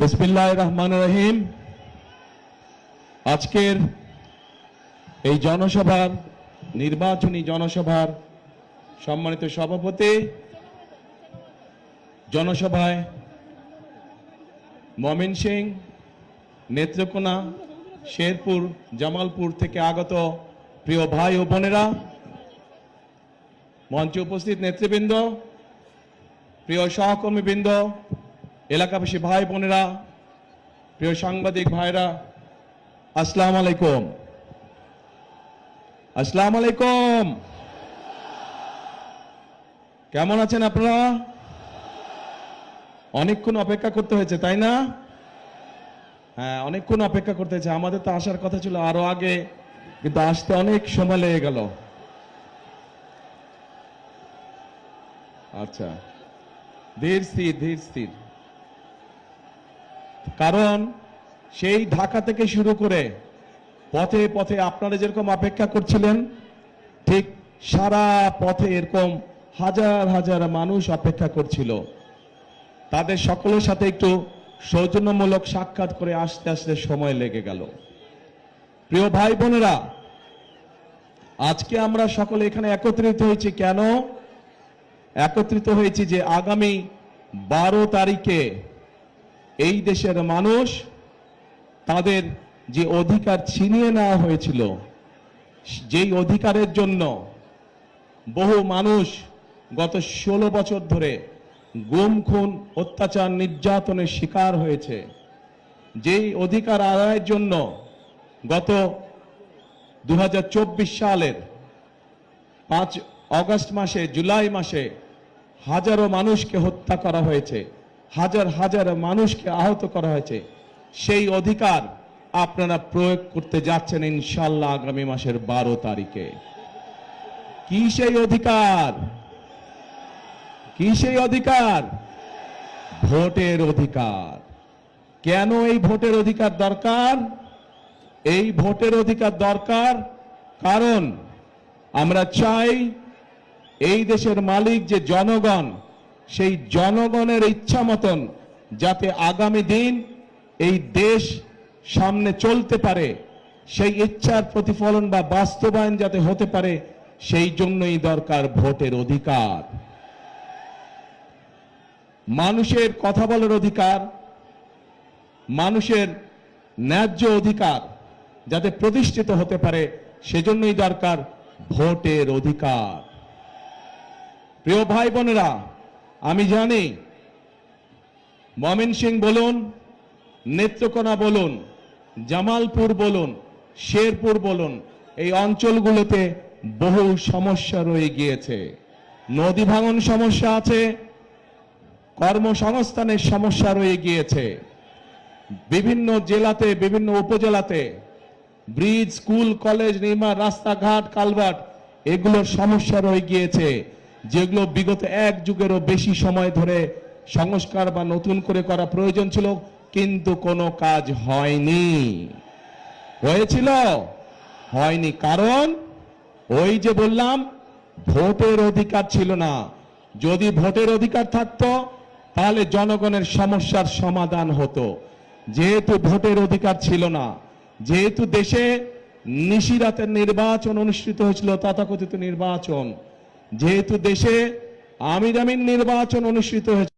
বিসমিল্লাহ রহমান রহিম আজকের এই জনসভার, নির্বাচনী জনসভার সম্মানিত সভাপতি জনসভায় মমিন সিং, নেত্রকোনা, শেরপুর, জামালপুর থেকে আগত প্রিয় ভাই ও বোনেরা, মঞ্চে উপস্থিত নেতৃবৃন্দ, প্রিয় সহকর্মীবৃন্দ এলাকাবাসী ভাই বোনেরা, প্রিয় সাংবাদিক ভাইরা, আসসালাম আলাইকুম। আসসালাম আলাইকুম। কেমন আছেন আপনারা? অনেকক্ষণ অপেক্ষা করতে হয়েছে, তাই না? হ্যাঁ অনেকক্ষণ অপেক্ষা করতে হয়েছে। আমাদের তো আসার কথা ছিল আরও আগে, কিন্তু আসতে অনেক সময় লেগে গেল। আচ্ছা। ধীর স্থির ধীর স্থির। কারণ সেই ঢাকা থেকে শুরু করে পথে পথে আপনারা যেরকম অপেক্ষা করছিলেন, ঠিক সারা পথে এরকম হাজার হাজার মানুষ অপেক্ষা করছিল। তাদের সকলের সাথে একটু সৌজন্যমূলক সাক্ষাৎ করে আসতে আসতে সময় লেগে গেল। প্রিয় ভাই বোনেরা, আজকে আমরা সকলে এখানে একত্রিত হয়েছি কেন? একত্রিত হয়েছি যে আগামী বারো তারিখে এই দেশের মানুষ তাদের যে অধিকার ছিনিয়ে নেওয়া হয়েছিল, যেই অধিকারের জন্য বহু মানুষ গত ষোলো বছর ধরে গুম, খুন, অত্যাচার, নির্যাতনের শিকার হয়েছে। যেই অধিকার আদায়ের জন্য গত দু হাজার চব্বিশ সালের পাঁচ অগস্ট মাসে, জুলাই মাসে হাজারো মানুষকে হত্যা করা হয়েছে। হাজার হাজার মানুষকে আহত করা হয়েছে। সেই অধিকার আপনারা প্রয়োগ করতে যাচ্ছেন ইনশাল্লাহ আগামী মাসের বারো তারিখে। কি সেই অধিকার? কি সেই অধিকার? ভোটের অধিকার। কেন এই ভোটের অধিকার দরকার? এই ভোটের অধিকার দরকার কারণ আমরা চাই এই দেশের মালিক যে জনগণ সেই জনগণের ইচ্ছা মতন যাতে আগামী দিন এই দেশ সামনে চলতে পারে, সেই ইচ্ছার প্রতিফলন বা বাস্তবায়ন যাতে হতে পারে, সেই জন্যই দরকার ভোটের অধিকার। মানুষের কথা বলার অধিকার, মানুষের ন্যায্য অধিকার যাতে প্রতিষ্ঠিত হতে পারে, সেজন্যই দরকার ভোটের অধিকার। প্রিয় ভাই বোনেরা আমি জানি। মমিন সিং বলুন, নেত্রকোনা বলুন, জামালপুর বলুন, শেরপুর বলুন, এই অঞ্চলগুলোতে বহু সমস্যা রয়ে গিয়েছে। নদী ভাঙন সমস্যা আছে, কর্মসংস্থানের সমস্যা রয়ে গিয়েছে। বিভিন্ন জেলাতে, বিভিন্ন উপজেলাতে, ব্রিজ, স্কুল, কলেজ, নির্মাণ, রাস্তাঘাট, কালভার্ট, এগুলোর সমস্যা রয়ে গিয়েছে। যেগুলো বিগত এক যুগেরও বেশি সময় ধরে সংস্কার বা নতুন করে করা প্রয়োজন ছিল, কিন্তু কোনো কাজ হয়নি। হয়েছিল? হয়নি, কারণ ওই যে বললাম, ভোটের অধিকার ছিল না। যদি ভোটের অধিকার থাকতো, তাহলে জনগণের সমস্যার সমাধান হতো। যেহেতু ভোটের অধিকার ছিল না, যেহেতু দেশে নিশিরাতের নির্বাচন অনুষ্ঠিত হয়েছিল, তথাকথিত নির্বাচন যেহেতু দেশে আমির নির্বাচন অনুষ্ঠিত হয়েছিল,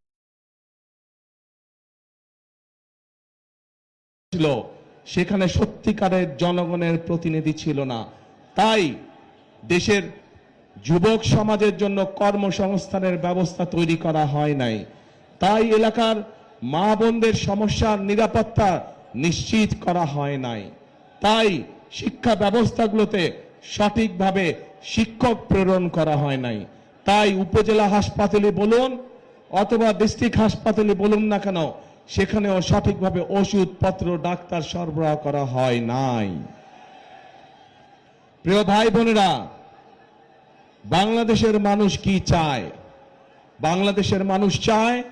সেখানে সত্যিকারের জনগণের প্রতিনিধি ছিল না। তাই দেশের যুবক সমাজের জন্য কর্মসংস্থানের ব্যবস্থা তৈরি করা হয় নাই। তাই এলাকার মা বোনদের সমস্যার নিরাপত্তা নিশ্চিত করা হয় নাই। তাই শিক্ষা ব্যবস্থাগুলোতে সঠিকভাবে শিক্ষক প্রেরণ করা হয় নাই। তাই উপজেলা হাসপাতালে বলুন অথবা ডিস্ট্রিক্ট হাসপাতালে বলুন না কেন, সেখানেও সঠিকভাবে ওষুধপত্র, ডাক্তার সরবরাহ করা হয় নাই। প্রিয় ভাই বোনেরা, বাংলাদেশের মানুষ কি চায়? বাংলাদেশের মানুষ চায়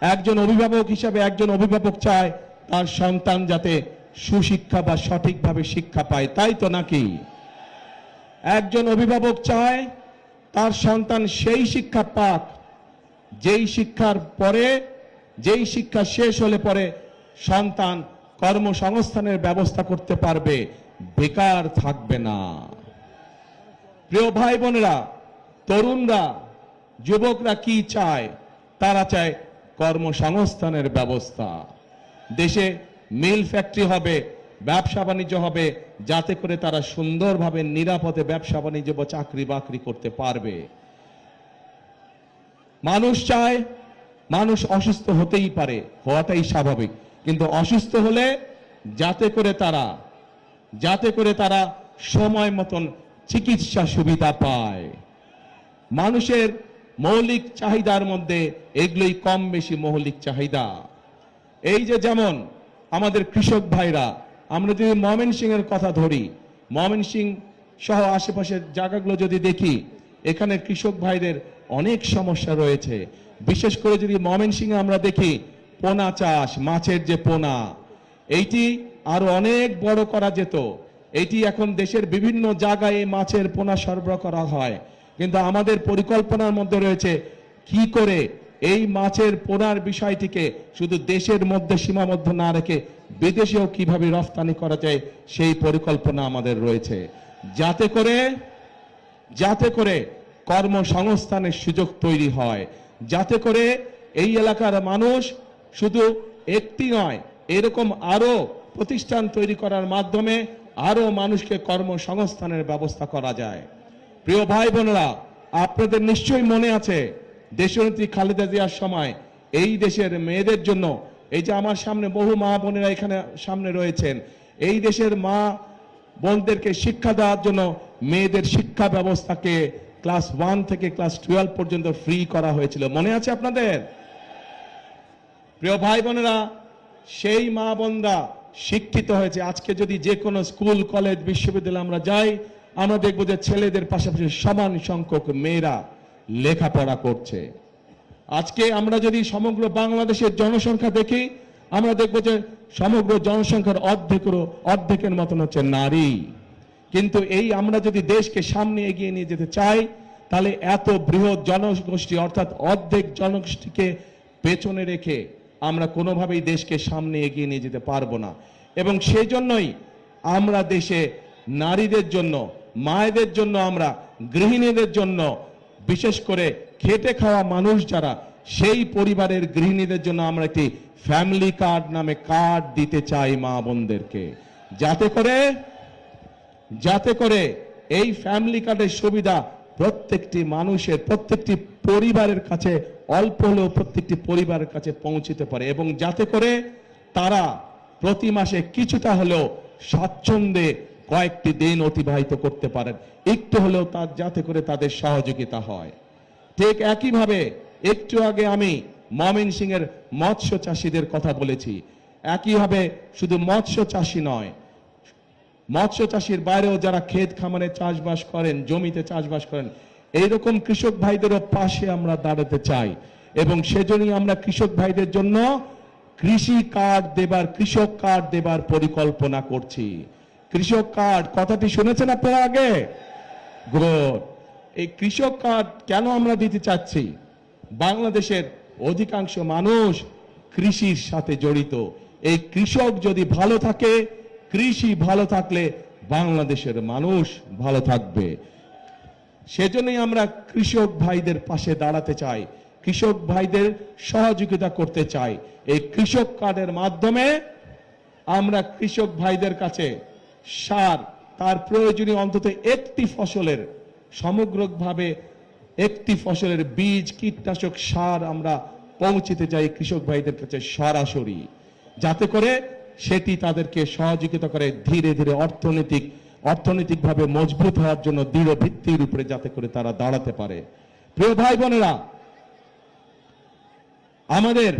একজন অভিভাবক হিসাবে একজন অভিভাবক চায় তার সন্তান যাতে সুশিক্ষা বা সঠিকভাবে শিক্ষা পায়, তাই তো নাকি? একজন অভিভাবক চায়, তার সন্তান সেই শিক্ষা পাক, যেই শিক্ষার পরে, যেই শিক্ষা শেষ হলে পরে সন্তান কর্মসংস্থানের ব্যবস্থা করতে পারবে, বেকার থাকবে না। প্রিয় ভাই বোনেরা তরুণরা, যুবকরা কি চায়? তারা চায় কর্মসংস্থানের ব্যবস্থা। দেশে মিল ফ্যাক্টরি হবে ব্যবসা বাণিজ্য হবে, যাতে করে তারা সুন্দরভাবে, নিরাপদে ব্যবসা বাণিজ্য বা চাকরি বাকরি করতে পারবে। মানুষ চায়, মানুষ অসুস্থ হতেই পারে, হওয়াটাই স্বাভাবিক। কিন্তু অসুস্থ হলে যাতে করে তারা, যাতে করে তারা সময় মতন চিকিৎসা সুবিধা পায়। মানুষের মৌলিক চাহিদার মধ্যে এগুলোই কম বেশি মৌলিক চাহিদা। এই যে যেমন আমাদের কৃষক ভাইরা আমরা যদি ময়মন এর কথা ধরি ময়মন সিং সহ আশেপাশের জায়গাগুলো যদি দেখি, এখানে কৃষক ভাইদের অনেক সমস্যা রয়েছে। বিশেষ করে যদি ময়মন সিংহে আমরা দেখি, পোনা চাষ, মাছের যে পোনা, এইটি আরও অনেক বড় করা যেত। এটি এখন দেশের বিভিন্ন জায়গায় মাছের পোনা সরবরাহ করা হয়। কিন্তু আমাদের পরিকল্পনার মধ্যে রয়েছে, কি করে এই মাছের পোনার বিষয়টিকে শুধু দেশের মধ্যে সীমাবদ্ধ না রেখে বিদেশেও কীভাবে রফতানি করা যায়, সেই পরিকল্পনা আমাদের রয়েছে। যাতে করে যাতে করে কর্মসংস্থানের সুযোগ তৈরি হয়, যাতে করে এই এলাকার মানুষ শুধু একটি নয়, এরকম আরও প্রতিষ্ঠান তৈরি করার মাধ্যমে আরও মানুষকে কর্মসংস্থানের ব্যবস্থা করা যায়। প্রিয় ভাই বোনেরা, আপনাদের নিশ্চয়ই মনে আছে দেশনেত্রী খালেদা জিয়ার সময় এই দেশের মেয়েদের জন্য, এই যে আমার সামনে বহু মা বোনেরা এখানে সামনে রয়েছেন, এই দেশের মা বোনদেরকে শিক্ষা দেওয়ার জন্য মেয়েদের শিক্ষা ব্যবস্থাকে ক্লাস ওয়ান থেকে ক্লাস টুয়েলভ পর্যন্ত ফ্রি করা হয়েছিল। মনে আছে আপনাদের? প্রিয় ভাই বোনেরা, সেই মা বোনরা শিক্ষিত হয়েছে। আজকে যদি যে কোনো স্কুল, কলেজ, বিশ্ববিদ্যালয়ে আমরা যাই, আমরা দেখব যে ছেলেদের পাশাপাশি সমান সংখ্যক মেয়েরা লেখাপড়া করছে। আজকে আমরা যদি সমগ্র বাংলাদেশের জনসংখ্যা দেখি, আমরা দেখব যে সমগ্র জনসংখ্যার অর্ধেকেরও অর্ধেকের মতন হচ্ছে নারী। কিন্তু এই আমরা যদি দেশকে সামনে এগিয়ে নিয়ে যেতে চাই, তাহলে এত বৃহৎ জনগোষ্ঠী, অর্থাৎ অর্ধেক জনগোষ্ঠীকে পেছনে রেখে আমরা কোনোভাবেই দেশকে সামনে এগিয়ে নিয়ে যেতে পারব না। এবং সেই জন্যই আমরা দেশে নারীদের জন্য, মায়েদের জন্য আমরা, গৃহিণীদের জন্য বিশেষ করে খেটে খাওয়া মানুষ যারা, সেই পরিবারের গৃহিণীদের জন্য আমরা একটি ফ্যামিলি কার্ড নামে কার্ড দিতে চাই মা বোনদেরকে। যাতে করে যাতে করে এই ফ্যামিলি কার্ডের সুবিধা প্রত্যেকটি মানুষের, প্রত্যেকটি পরিবারের কাছে, অল্প হলেও প্রত্যেকটি পরিবারের কাছে পৌঁছতে পারে এবং যাতে করে তারা প্রতি মাসে কিছুটা হলেও স্বাচ্ছন্দ্যে কয়েকটি দিন অতিবাহিত করতে পারেন। একটু হলেও তার যাতে করে তাদের সহযোগিতা হয়। ঠিক একইভাবে একটু আগে আমি মমিন সিং এর মৎস্য চাষীদের কথা বলেছি। একইভাবে শুধু মৎস্য চাষী নয়, মৎস্য চাষির বাইরেও যারা ক্ষেত খামারে চাষবাস করেন, জমিতে চাষবাস করেন, এইরকম কৃষক ভাইদেরও পাশে আমরা দাঁড়াতে চাই। এবং সেজন্যই আমরা কৃষক ভাইদের জন্য কৃষি কার্ড দেবার কৃষক কার্ড দেবার পরিকল্পনা করছি। কৃষক কার্ড, কথাটি শুনেছেন আপনারা আগে? গুড। এই কৃষক কার্ড কেন আমরা দিতে চাচ্ছি? বাংলাদেশের অধিকাংশ মানুষ কৃষির সাথে জড়িত। এই কৃষক যদি ভালো থাকে, কৃষি ভালো থাকলে বাংলাদেশের মানুষ ভালো থাকবে। সেজন্যই আমরা কৃষক ভাইদের পাশে দাঁড়াতে চাই, কৃষক ভাইদের সহযোগিতা করতে চাই। এই কৃষক কার্ডের মাধ্যমে আমরা কৃষক ভাইদের কাছে সার তার প্রয়োজনীয় অন্তত একটি ফসলের, সমগ্রভাবে একটি ফসলের বীজ, কীটনাশক সার আমরা পৌঁছিতে চাই কৃষক ভাইদের কাছে সরাসরি। যাতে করে সেটি তাদেরকে সহযোগিতা করে ধীরে ধীরে অর্থনৈতিক, অর্থনৈতিকভাবে মজবুত হওয়ার জন্য দৃঢ় ভিত্তির উপরে যাতে করে তারা দাঁড়াতে পারে। প্রিয় ভাই বোনেরা, আমাদের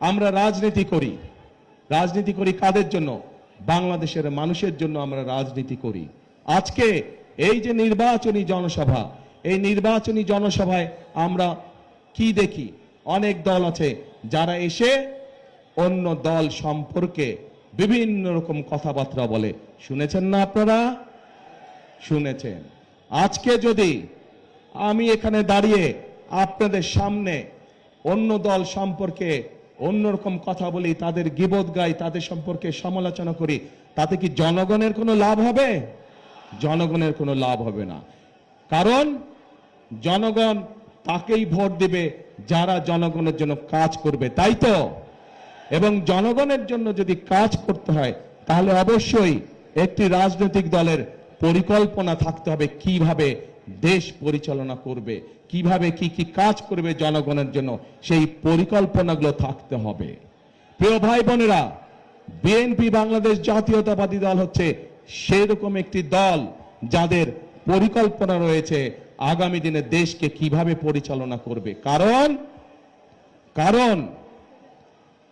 আমরা রাজনীতি করি। রাজনীতি করি কাদের জন্য? বাংলাদেশের মানুষের জন্য আমরা রাজনীতি করি। আজকে এই যে নির্বাচনী জনসভা, এই নির্বাচনী জনসভায় আমরা কি দেখি? অনেক দল আছে যারা এসে অন্য দল সম্পর্কে বিভিন্ন রকম কথাবার্তা বলে। শুনেছেন না আপনারা? শুনেছেন। আজকে যদি আমি এখানে দাঁড়িয়ে আপনাদের সামনে অন্য দল সম্পর্কে অন্যরকম কথা বলি, তাদের গিবত গাই, তাদের সম্পর্কে সমালোচনা করি, তাতে কি জনগণের কোনো লাভ হবে? জনগণের কোনো লাভ হবে না। কারণ জনগণ তাকেই ভোট দিবে, যারা জনগণের জন্য কাজ করবে, তাই তো? এবং জনগণের জন্য যদি কাজ করতে হয়, তাহলে অবশ্যই একটি রাজনৈতিক দলের পরিকল্পনা থাকতে হবে, কীভাবে দেশ পরিচালনা করবে, কীভাবে কি কি কাজ করবে জনগণের জন্য, সেই পরিকল্পনাগুলো থাকতে হবে। প্রিয় ভাই বোনেরা, বিএনপি বাংলাদেশ জাতীয়তাবাদী দল হচ্ছে সেরকম একটি দল যাদের পরিকল্পনা রয়েছে আগামী দিনে দেশকে কীভাবে পরিচালনা করবে। কারণ কারণ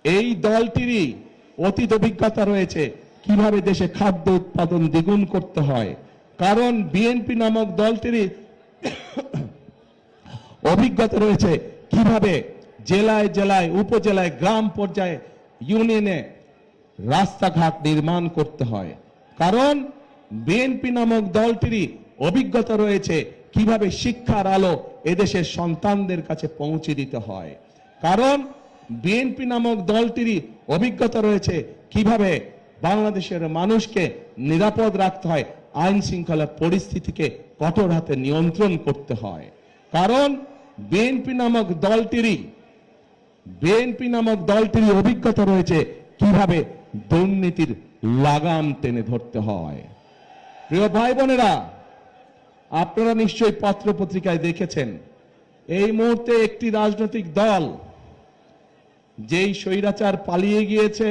এই দলটিরই অতীত অভিজ্ঞতা রয়েছে কীভাবে দেশে খাদ্য উৎপাদন দ্বিগুণ করতে হয় কারণ বিএনপি নামক দলটিরই অভিজ্ঞতা রয়েছে কীভাবে জেলায় জেলায়, উপজেলায়, গ্রাম পর্যায়ে ইউনিয়নে রাস্তাঘাট নির্মাণ করতে হয়। কারণ বিএনপি নামক দলটিরই অভিজ্ঞতা রয়েছে কীভাবে শিক্ষার আলো এদেশের সন্তানদের কাছে পৌঁছে দিতে হয়। কারণ বিএনপি নামক দলটিরই অভিজ্ঞতা রয়েছে কীভাবে বাংলাদেশের মানুষকে নিরাপদ রাখতে হয় আইন শৃঙ্খলা পরিস্থিতিকে কঠোর হাতে নিয়ন্ত্রণ করতে হয়। কারণ, বিএনপি নামক দলটিরই, বিএনপি নামক দলটির অভিজ্ঞতা রয়েছে কীভাবে দুর্নীতির লাগাম টেনে ধরতে হয়। প্রিয় ভাই বোনেরা আপনারা নিশ্চয়ই পত্র পত্রিকায় দেখেছেন, এই মুহূর্তে একটি রাজনৈতিক দল, যেই স্বৈরাচার পালিয়ে গিয়েছে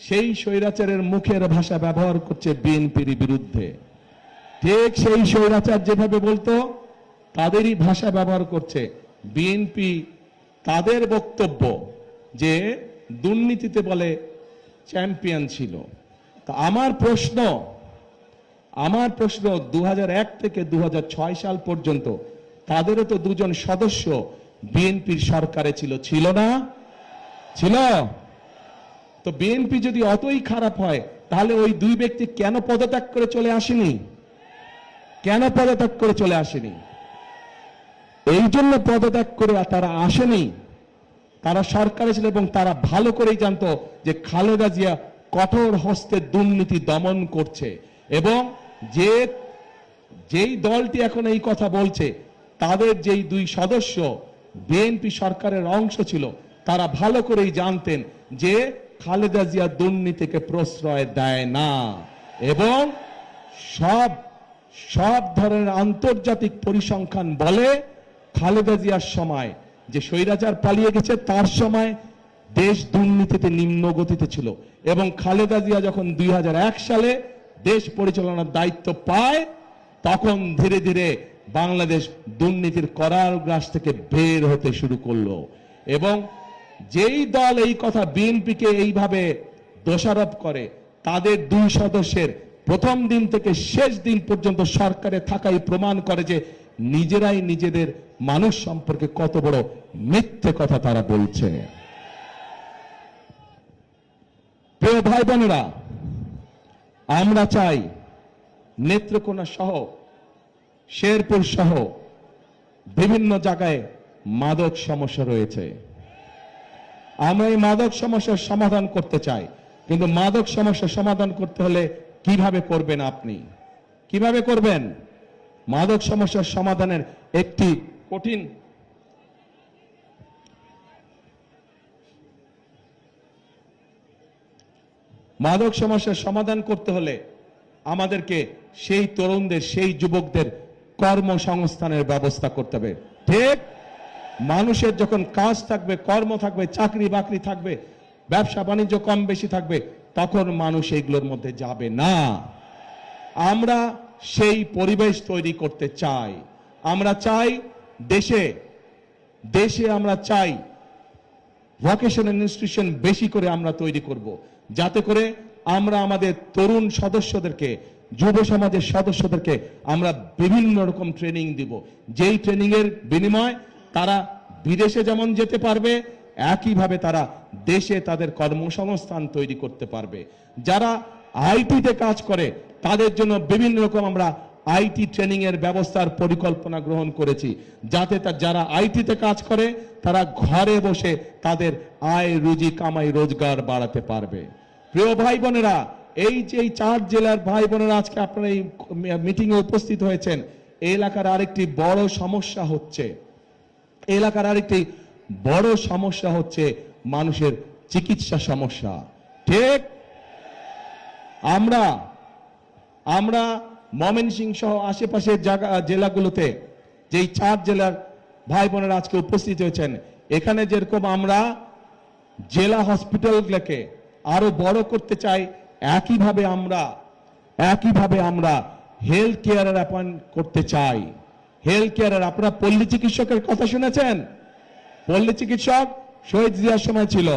সেই স্বৈরাচারের মুখের ভাষা ব্যবহার করছে বিএনপির বিরুদ্ধে। ঠিক সেই স্বৈরাচার যেভাবে বলতো, তাদেরই ভাষা ব্যবহার করছে বিএনপি। তাদের বক্তব্য যে দুর্নীতিতে বলে চ্যাম্পিয়ন ছিল। তা আমার প্রশ্ন আমার প্রশ্ন দু হাজার এক থেকে দু হাজার ছয় সাল পর্যন্ত তাদেরও তো দুজন সদস্য বিএনপির সরকারে ছিল ছিল না? ছিল। তো বিএনপি যদি অতই খারাপ হয়, তাহলে ওই দুই ব্যক্তি কেন পদত্যাগ করে চলে আসেনি? কেন পদত্যাগ করে চলে আসেনি? এই জন্য পদত্যাগ করে তারা আসেনি। তারা সরকারে ছিল এবং তারা ভালো করেই জানতো যে খালেদা জিয়া কঠোর হস্তে দুর্নীতি দমন করছে এবং যে, যেই দলটি এখন এই কথা বলছে, তাদের যেই দুই সদস্য, বিএনপি সরকারের অংশ ছিল, তারা ভালো করেই জানতেন যে খালেদা জিয়া দুর্নীতিকে প্রশ্রয় দেয় না। এবং সব সব ধরনের আন্তর্জাতিক পরিসংখ্যান বলে খালেদা জিয়ার সময়, যে স্বৈরাচার পালিয়ে গেছে তার সময় দেশ দুর্নীতিতে নিম্ন গতিতে ছিল। এবং খালেদা জিয়া যখন দুই হাজার এক সালে দেশ পরিচালনার দায়িত্ব পায়, তখন ধীরে ধীরে বাংলাদেশ দুর্নীতির করার গ্রাস থেকে বের হতে শুরু করল। এবং যেই দল এই কথা বিএনপিকে এইভাবে দোষারোপ করে, তাদের দুই সদস্যের প্রথম দিন থেকে শেষ দিন পর্যন্ত সরকারে থাকাই প্রমাণ করে যে নিজেরাই নিজেদের মানুষ সম্পর্কে কত বড় মিথ্যে কথা তারা বলছে। প্রিয় ভাই বোনেরা আমরা চাই নেত্রকোনা সহ, শেরপুর সহ বিভিন্ন জায়গায় মাদক সমস্যা রয়েছে। আমরা এই মাদক সমস্যার সমাধান করতে চাই। কিন্তু মাদক সমস্যার সমাধান করতে হলে কীভাবে করবেন আপনি? কীভাবে করবেন? মাদক সমস্যার সমাধানের একটি কঠিন মাদক সমস্যার সমাধান করতে হলে আমাদেরকে সেই তরুণদের, সেই যুবকদের কর্মসংস্থানের ব্যবস্থা করতে হবে। ঠিক মানুষের যখন কাজ থাকবে, কর্ম থাকবে, চাকরি বাকরি থাকবে, ব্যবসা বাণিজ্য কম বেশি থাকবে, তখন মানুষ এইগুলোর মধ্যে যাবে না। আমরা সেই পরিবেশ তৈরি করতে চাই। আমরা চাই দেশে দেশে আমরা চাই ভোকেশনাল ইনস্টিটিউশন বেশি করে আমরা তৈরি করব। যাতে করে আমরা আমাদের তরুণ সদস্যদেরকে, যুব সমাজের সদস্যদেরকে আমরা বিভিন্ন রকম ট্রেনিং দিব। যেই ট্রেনিং এর বিনিময় তারা বিদেশে যেমন যেতে পারবে, একইভাবে তারা দেশে তাদের কর্মসংস্থান তৈরি করতে পারবে। যারা আইটিতে কাজ করে, তাদের জন্য বিভিন্ন রকম আমরা আইটি ট্রেনিং এর ব্যবস্থার পরিকল্পনা গ্রহণ করেছি। যাতে তা, যারা আইটিতে কাজ করে, তারা ঘরে বসে তাদের আয়, রুজি, কামাই, রোজগার বাড়াতে পারবে। প্রিয় ভাই বোনেরা এই যে চার জেলার ভাই বোনেরা আজকে আপনারা এই মিটিং এ উপস্থিত হয়েছেন এই এলাকার আরেকটি বড় সমস্যা হচ্ছে। এলাকার আরেকটি বড় সমস্যা হচ্ছে মানুষের চিকিৎসা সমস্যা। ঠিক? আমরা আমরা ময়মনসিংহ সহ আশেপাশের জায়গা জেলাগুলোতে, যেই চার জেলার ভাই বোনেরা আজকে উপস্থিত হয়েছেন, এখানে যেরকম আমরা জেলা হসপিটালগুলোকে আরও বড় করতে চাই, একইভাবে আমরা একইভাবে আমরা হেলথ কেয়ারের অ্যাপয়েন্ট করতে চাই। হেলথ কেয়ারের আপনারা পল্লী চিকিৎসকের কথা শুনেছেন? পল্লী চিকিৎসক শহীদ জিয়ার সময় ছিল,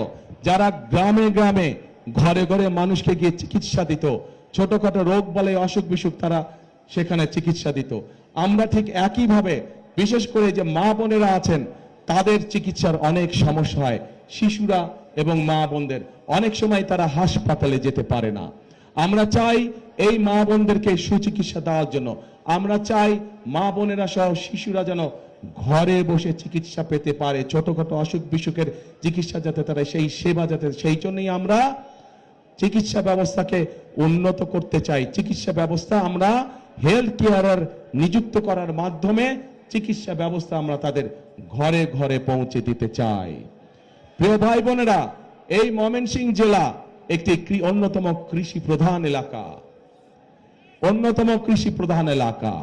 যারা গ্রামে গ্রামে, ঘরে ঘরে মানুষকে গিয়ে চিকিৎসা দিত। ছোটখাটো রোগ বলে অসুখ বিসুখ তারা সেখানে চিকিৎসা দিত। আমরা ঠিক একইভাবে, বিশেষ করে যে মা বোনেরা আছেন, তাদের চিকিৎসার অনেক সমস্যা হয়। শিশুরা এবং মা বোনদের, অনেক সময় তারা হাসপাতালে যেতে পারে না। আমরা চাই এই মা বোনদেরকে সুচিকিৎসা দেওয়ার জন্য আমরা চাই মা বোনেরা সহ শিশুরা যেন ঘরে বসে চিকিৎসা পেতে পারে। ছোটখাটো অসুখ বিসুখের চিকিৎসা যাতে তারা সেই সেবা যাতে সেই জন্যই আমরা চিকিৎসা ব্যবস্থাকে উন্নত করতে চাই। চিকিৎসা ব্যবস্থা আমরা হেলথ কেয়ারার নিযুক্ত করার মাধ্যমে চিকিৎসা ব্যবস্থা আমরা তাদের ঘরে ঘরে পৌঁছে দিতে চাই। প্রিয় ভাই বোনেরা, এই ময়মনসিংহ জেলা একটি অন্যতম কৃষি প্রধান এলাকা। অন্যতম কৃষি প্রধান এলাকা।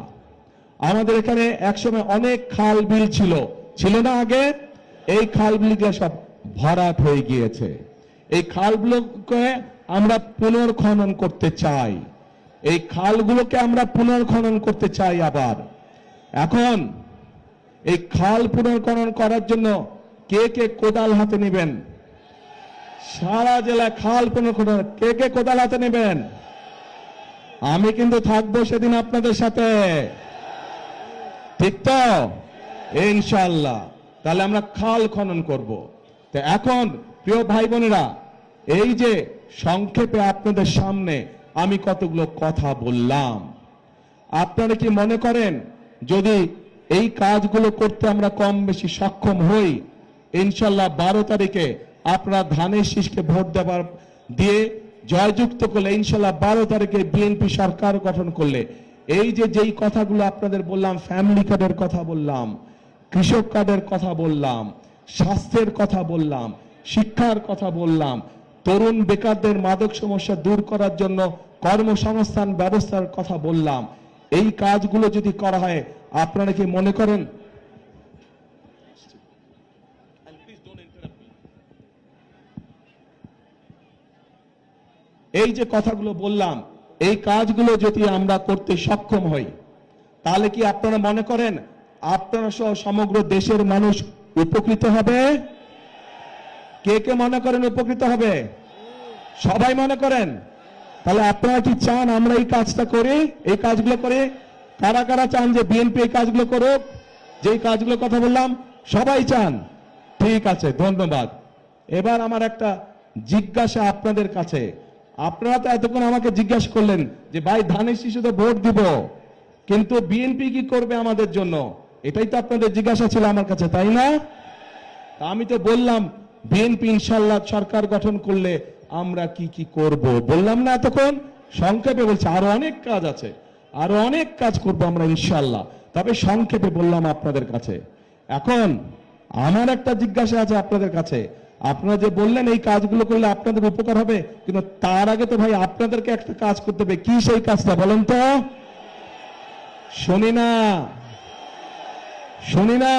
আমাদের এখানে একসময় অনেক খাল বিল ছিল। ছিল না আগে? এই খাল বিলগুলো সব ভরাট হয়ে গিয়েছে। এই খালগুলোকে আমরা পুনর্খনন করতে চাই। এই খালগুলোকে আমরা পুনর্খনন করতে চাই আবার। এখন এই খাল পুনর্খনন করার জন্য কে কে কোদাল হাতে নেবেন? সারা জেলায় খাল পুনর্খনন কে কে কোদাল হাতে নেবেন? আমি কিন্তু থাকব সেদিন আপনাদের সাথে। ঠিক তো? ইনশাল্লাহ তাহলে আমরা খাল খনন করব। তো এখন, প্রিয় ভাই বোনেরা এই যে সংক্ষেপে আপনাদের সামনে আমি কতগুলো কথা বললাম। আপনারা কি মনে করেন, যদি এই কাজগুলো করতে আমরা কম বেশি সক্ষম হই ইনশাল্লাহ বারো তারিখে আপনারা ধানের শীষকে ভোট দেওয়ার দিয়ে জয়যুক্ত করলে, ইনশাল্লাহ বারো তারিখে বিএনপি সরকার গঠন করলে। এই যে, যেই কথাগুলো আপনাদের বললাম ফ্যামিলি কার্ডের কথা বললাম, কৃষক কার্ডের কথা বললাম, স্বাস্থ্যের কথা বললাম, শিক্ষার কথা বললাম, তরুণ বেকারদের মাদক সমস্যা দূর করার জন্য কর্মসংস্থান ব্যবস্থার কথা বললাম, এই কাজগুলো যদি করা হয়, আপনারা কি মনে করেন? এই যে কথাগুলো বললাম, এই কাজগুলো যদি আমরা করতে সক্ষম হই, তাহলে কি আপনারা মনে করেন আপনারা সহ সমগ্র দেশের মানুষ উপকৃত হবে? কে কে মনে করেন উপকৃত হবে? সবাই মনে করেন? তাহলে আপনারা কি চান আমরা এই কাজটা করি, এই কাজগুলো করে? কারা কারা চান যে বিএনপি এই কাজগুলো করুক? যেই কাজগুলো কথা বললাম, সবাই চান। ঠিক আছে, ধন্যবাদ। এবার আমার একটা জিজ্ঞাসা আপনাদের কাছে। আপনারা তো এতক্ষণ আমাকে জিজ্ঞাসা করলেন যে, ভাই, ধানের শিশুতে ভোট দিব, কিন্তু বিএনপি কি করবে আমাদের জন্য? এটাই তো আপনাদের জিজ্ঞাসা ছিল আমার কাছে, তাই না? তা আমি তো বললাম বিএনপি ইনশাল্লাহ সরকার গঠন করলে আমরা কি কি করব। বললাম না এতক্ষণ, সংক্ষেপে বলছি, আরও অনেক কাজ আছে, আরও অনেক কাজ করব আমরা ইনশাল্লাহ তবে সংক্ষেপে বললাম আপনাদের কাছে, এখন আমার একটা জিজ্ঞাসা আছে আপনাদের কাছে আপনারা যে বললেন এই কাজগুলো করলে আপনাদের উপকার হবে, কিন্তু তার আগে তো ভাই আপনাদেরকে একটা কাজ করতে হবে। কি সেই কাজটা বলেন তো? শুনি না। শুনি না।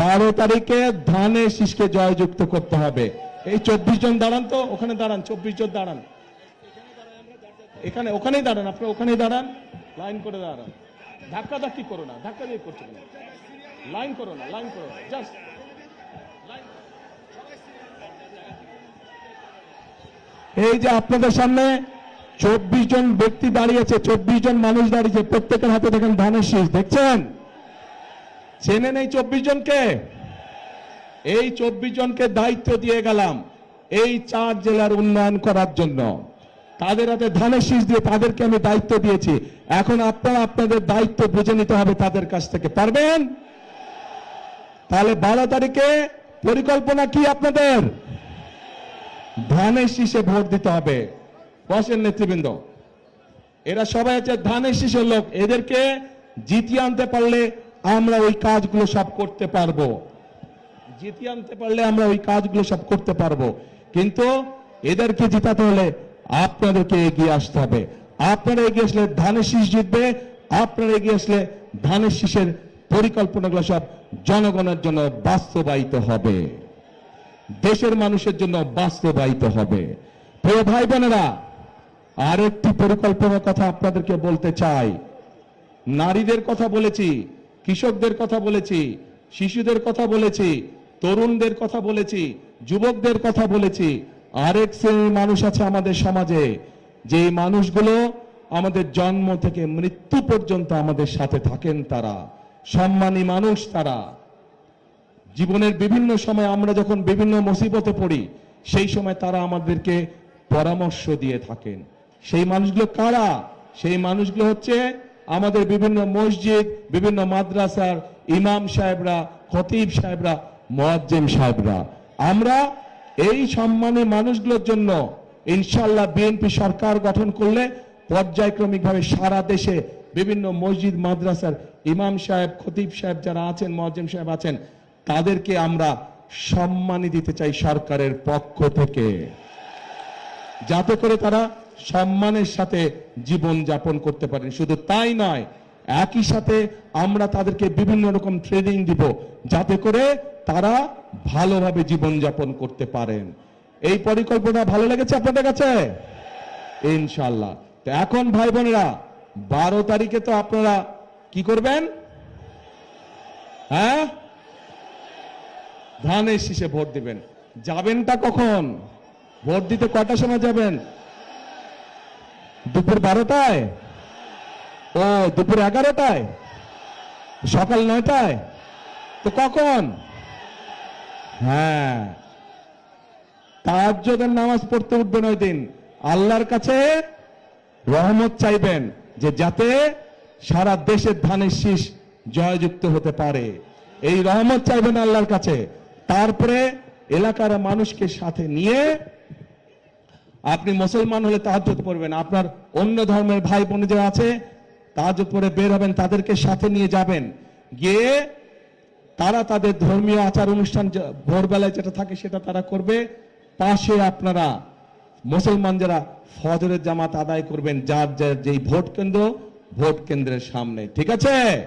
বারো তারিখে ধানের শীষকে জয়যুক্ত করতে হবে। এই চব্বিশ জন দাঁড়ান তো, ওখানে দাঁড়ান, চব্বিশ জন দাঁড়ান। এখানে, ওখানেই দাঁড়ান আপনি ওখানেই দাঁড়ান। লাইন করে দাঁড়ান। ধাক্কা ধাক্কি করো না, ধাক্কা দিয়ে করছ কেন? লাইন করো না, লাইন করো জাস্ট এই যে আপনাদের সামনে চব্বিশ জন ব্যক্তি দাঁড়িয়েছে, চব্বিশ জন মানুষ দাঁড়িয়েছে, প্রত্যেকের হাতে দেখেন ধানের শীষ, দেখছেন? চেনে নেই চব্বিশ জনকে? এই চব্বিশ জনকে দায়িত্ব দিয়ে গেলাম এই চার জেলার উন্নয়ন করার জন্য। তাদের হাতে ধানের শীষ দিয়ে তাদেরকে আমি দায়িত্ব দিয়েছি। এখন আপনারা আপনাদের দায়িত্ব বুঝে নিতে হবে তাদের কাছ থেকে, পারবেন? তাহলে বারো তারিখে পরিকল্পনা কি আপনাদের? ধানের শীষে ভোট দিতে হবে। বসেন নেতৃবৃন্দ। এরা সবাই আছে ধানের শীষের লোক। এদেরকে জিতিয়ে আনতে পারলে আমরা ওই কাজগুলো সব করতে পারব। জিতিয়ে আনতে পারলে আমরা ওই কাজগুলো সব করতে পারব। কিন্তু এদেরকে জিতাতে হলে আপনাদেরকে এগিয়ে আসতে হবে। আপনারা এগিয়ে আসলে ধানের শীষ জিতবে, আপনারা এগিয়ে আসলে ধানের শীষের পরিকল্পনাগুলো সব জনগণের জন্য বাস্তবায়িত হবে। দেশের মানুষের জন্য বাস্তবায়িত হবে। প্রিয় ভাই বোনেরা আরেকটি পরিকল্পনার কথা আপনাদেরকে বলতে চাই। নারীদের কথা বলেছি, কৃষকদের কথা বলেছি, শিশুদের কথা বলেছি, তরুণদের কথা বলেছি, যুবকদের কথা বলেছি। আরেক শ্রেণির মানুষ আছে আমাদের সমাজে যে মানুষগুলো আমাদের জন্ম থেকে মৃত্যু পর্যন্ত আমাদের সাথে থাকেন তারা। সম্মানী মানুষ তারা। জীবনের বিভিন্ন সময় আমরা যখন বিভিন্ন মুসিবতে পড়ি, সেই সময় তারা আমাদেরকে পরামর্শ দিয়ে থাকেন। সেই মানুষগুলো কারা? সেই মানুষগুলো হচ্ছে আমাদের বিভিন্ন মসজিদ, বিভিন্ন মাদ্রাসার ইমাম সাহেবরা, খতিব সাহেবরা, মোয়াজ্জেম সাহেবরা। আমরা এই সম্মানী মানুষগুলোর জন্য ইনশাল্লাহ বিএনপি সরকার গঠন করলে পর্যায়ক্রমিকভাবে সারা দেশে বিভিন্ন মসজিদ, মাদ্রাসার ইমাম সাহেব, খতিব সাহেব যারা আছেন, মোয়াজ্জেম সাহেব আছেন তাদেরকে আমরা সম্মানী দিতে চাই সরকারের পক্ষ থেকে। যাতে করে তারা সম্মানের সাথে জীবন যাপন করতে পারেন। শুধু তাই নয়, একই সাথে আমরা তাদেরকে বিভিন্ন রকম ট্রেনিং দিব যাতে করে তারা ভালোভাবে জীবন যাপন করতে পারেন। এই পরিকল্পনা ভালো লেগেছে আপনাদের কাছে? ইনশাল্লাহ তো এখন ভাই বোনেরা, বারো তারিখে তো আপনারা কি করবেন? হ্যাঁ? ধানের শীষে ভোট দিবেন। যাবেনটা কখন? ভোট দিতে কটার সময় যাবেন? দুপুর বারোটায়? ও, দুপুর এগারোটায়? সকাল নয়টায়? তো কখন? হ্যাঁ। তাহাজ্জুদের নামাজ পড়তে উঠবেন ওই দিন। আল্লাহর কাছে রহমত চাইবেন যে যাতে সারা দেশের ধানের শীষ জয়যুক্ত হতে পারে। এই রহমত চাইবেন আল্লাহর কাছে। তারপরে এলাকার মানুষকে সাথে নিয়ে আপনি মুসলমান হলে তাহাজ্জুদ পড়বেন। আপনার অন্য ধর্মের ভাই বোন যারা আছে, তাহাজ্জুদ পড়ে বের হবেন, তাদেরকে সাথে নিয়ে যাবেন। গিয়ে তারা তাদের ধর্মীয় আচার অনুষ্ঠান ভোরবেলায় যেটা থাকে সেটা তারা করবে। পাশে আপনারা মুসলমান যারা ফজরের জামাত আদায় করবেন, যার যার যেই ভোট কেন্দ্র, ভোট কেন্দ্রের সামনে। ঠিক আছে?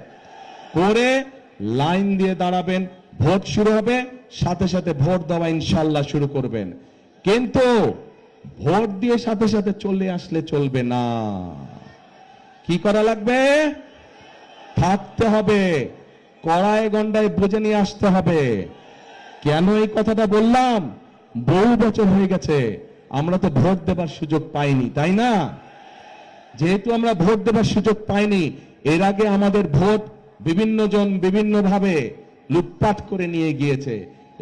করে লাইন দিয়ে দাঁড়াবেন। ভোট শুরু হবে, সাথে সাথে ভোট দেওয়া ইনশাল্লাহ শুরু করবেন। কিন্তু ভোট দিয়ে সাথে সাথে চলে আসলে চলবে না। কি করা লাগবে? থাকতে হবে। কড়ায় গন্ডায় বুঝে নিয়ে আসতে হবে। কেন এই কথাটা বললাম? বহু বছর হয়ে গেছে। আমরা তো ভোট দেবার সুযোগ পাইনি, তাই না? যেহেতু আমরা ভোট দেবার সুযোগ পাইনি, এর আগে আমাদের ভোট বিভিন্ন জন বিভিন্ন ভাবে লুটপাট করে নিয়ে গিয়েছে।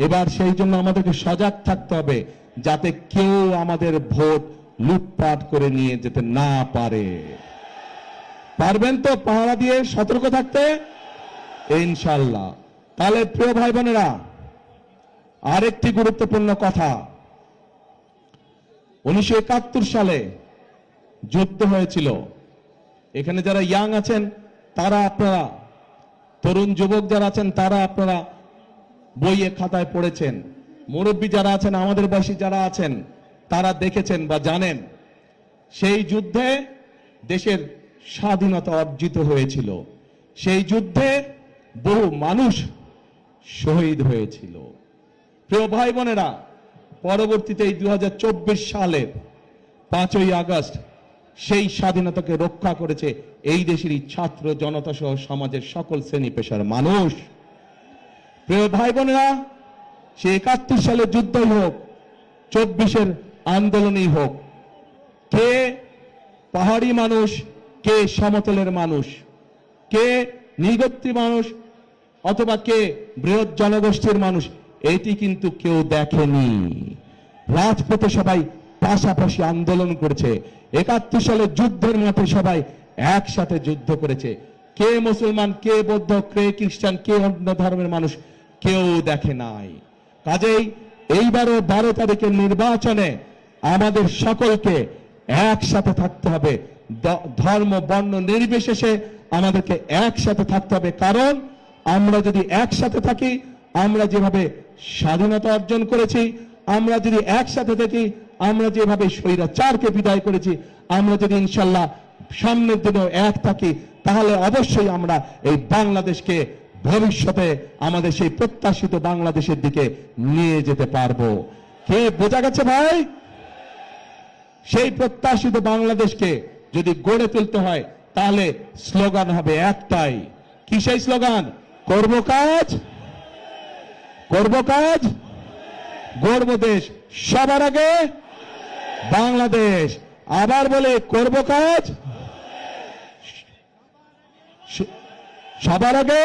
এবার সেই জন্য আমাদেরকে সজাগ থাকতে হবে, যাতে কেউ আমাদের ভোট লুটপাট করে নিয়ে যেতে না পারে। পারবেন তো পাহারা দিয়ে সতর্ক থাকতে? ইনশাল্লাহ তাহলে প্রিয় ভাই বোনেরা আরেকটি গুরুত্বপূর্ণ কথা। উনিশশো একাত্তর সালে যুদ্ধ হয়েছিল। এখানে যারা ইয়াং আছেন, তারা আপনারা তরুণ যুবক যারা আছেন, তারা আপনারা বইয়ে খাতায় পড়েছেন। মুরব্বী যারা আছেন, আমাদের বয়সী যারা আছেন, তারা দেখেছেন বা জানেন, সেই যুদ্ধে দেশের স্বাধীনতা অর্জিত হয়েছিল। সেই যুদ্ধে বহু মানুষ শহীদ হয়েছিল। প্রিয় ভাই বোনেরা, পরবর্তীতে এই দু হাজার চব্বিশ সালের পাঁচই আগস্ট সেই স্বাধীনতাকে রক্ষা করেছে এই দেশেরই ছাত্র জনতা সহ সমাজের সকল শ্রেণি পেশার মানুষ। প্রিয় ভাই বোনেরা, সে একাত্তর সালের যুদ্ধই হোক, চব্বিশের আন্দোলনই হোক, কে পাহাড়ি মানুষ, কে সমতলের মানুষ, কে নিগত্রী মানুষ অথবা কে বৃহৎ জনগোষ্ঠীর মানুষ, এটি কিন্তু কেউ দেখেনি। রাজপথে সবাই পাশাপাশি আন্দোলন করেছে। একাত্তর সালে যুদ্ধের মতো সবাই একসাথে যুদ্ধ করেছে। কে মুসলমান, কে বৌদ্ধ, কে খ্রিস্টান, কে অন্য ধর্মের মানুষ, কেউ দেখে নাই। কাজেই এইবারও বারো তারিখের নির্বাচনে আমাদের সকলকে একসাথে থাকতে হবে। ধর্ম, বর্ণ নির্বিশেষে আমাদেরকে একসাথে থাকতে হবে। কারণ আমরা যদি একসাথে থাকি, আমরা যেভাবে স্বাধীনতা অর্জন করেছি, আমরা যদি একসাথে থাকি আমরা যেভাবে স্বৈরাচারকে বিদায় করেছি, আমরা যদি ইনশাল্লাহ সামনের দিনেও এক থাকি, তাহলে অবশ্যই আমরা এই বাংলাদেশকে ভবিষ্যতে আমাদের সেই প্রত্যাশিত বাংলাদেশের দিকে নিয়ে যেতে পারব। কে বোঝা গেছে ভাই? সেই প্রত্যাশিত বাংলাদেশকে যদি গড়ে তুলতে হয়, তাহলে স্লোগান হবে একটাই। কি সেই স্লোগান? করব কাজ? করব কাজ? গড়ব দেশ সবার আগে? বাংলাদেশ। আবার বলে, করব কাজ? সবার আগে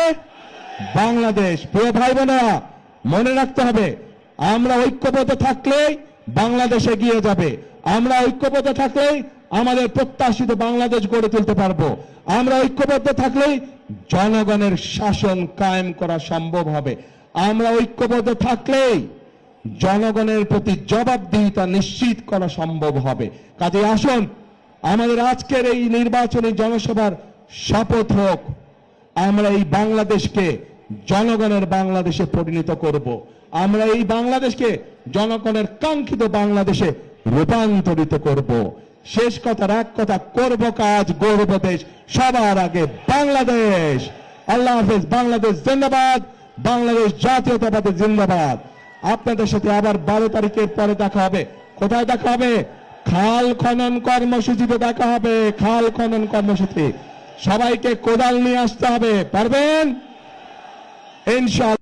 বাংলাদেশ। প্রিয় ভাই বোনেরা মনে রাখতে হবে, আমরা ঐক্যবদ্ধ থাকলেই বাংলাদেশ এগিয়ে যাবে। আমরা ঐক্যবদ্ধ থাকলেই আমাদের প্রত্যাশিত বাংলাদেশ গড়ে তুলতে পারব। আমরা ঐক্যবদ্ধ থাকলেই জনগণের শাসন কায়েম করা সম্ভব হবে। আমরা ঐক্যবদ্ধ থাকলেই জনগণের প্রতি জবাবদিহিতা নিশ্চিত করা সম্ভব হবে। কাজে আসুন, আমাদের আজকের এই নির্বাচনী জনসভার শপথ হোক। আমরা এই বাংলাদেশকে জনগণের বাংলাদেশে পরিণত করব। আমরা এই বাংলাদেশকে জনগণের কাঙ্ক্ষিত বাংলাদেশে রূপান্তরিত করব। শেষ কথার এক কথা, করব কাজ গর্ব দেশ, সবার আগে বাংলাদেশ। আল্লাহ হাফেজ, বাংলাদেশ জিন্দাবাদ, বাংলাদেশ জাতীয়তাবাদী জিন্দাবাদ। আপনাদের সাথে আবার বারো তারিখের পরে দেখা হবে। কোথায় দেখা হবে? খাল খনন কর্মসূচিতে দেখা হবে, খাল খনন কর্মসূচি। সবাইকে কোদাল নিয়ে আসতে হবে, পারবেন? ইনশাআল্লাহ